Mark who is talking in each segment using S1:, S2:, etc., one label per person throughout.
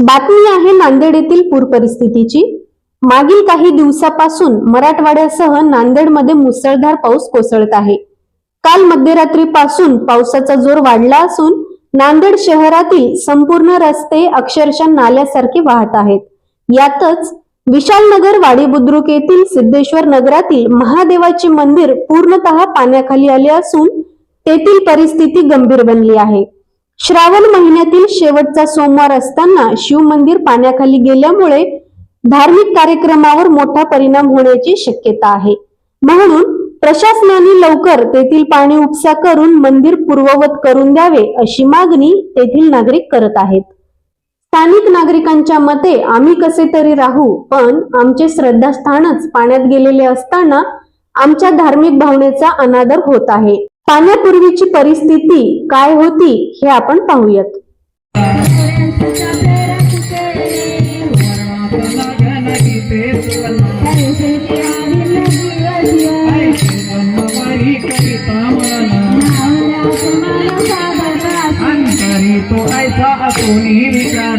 S1: बातमी आहे नांदेड येथील पूर परिस्थितीची. मागील काही दिवसापासून मराठवाड्यासह नांदेडमध्ये मुसळधार पाऊस कोसळत आहे. काल मध्यरात्रीपासून पावसाचा जोर वाढला असून नांदेड शहरातील संपूर्ण रस्ते अक्षरशः नाल्यासारखे वाहत आहेत. यातच विशालनगर वाडी बुद्रुक येथील सिद्धेश्वर नगरातील महादेवाचे मंदिर पूर्णतः पाण्याखाली आले असून तेथील परिस्थिती गंभीर बनली आहे. श्रावण महिन्यातील शेवटचा सोमवार असताना शिव मंदिर पाण्याखाली गेल्यामुळे धार्मिक कार्यक्रमावर मोठा परिणाम होण्याची शक्यता आहे. म्हणून प्रशासनाने लवकर तेथील पाणी उपसा करून मंदिर पूर्ववत करून द्यावे अशी मागणी तेथील नागरिक करत आहेत. स्थानिक नागरिकांच्या मते आम्ही कसे तरी राहू पण आमचे श्रद्धास्थानच पाण्यात गेलेले असताना आमच्या धार्मिक भावनेचा अनादर होत आहे. पाण्यापूर्वीची परिस्थिती काय होती हे आपण पाहूयात.
S2: तो ऐसा विचार.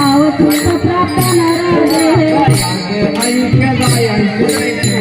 S2: ఆవతు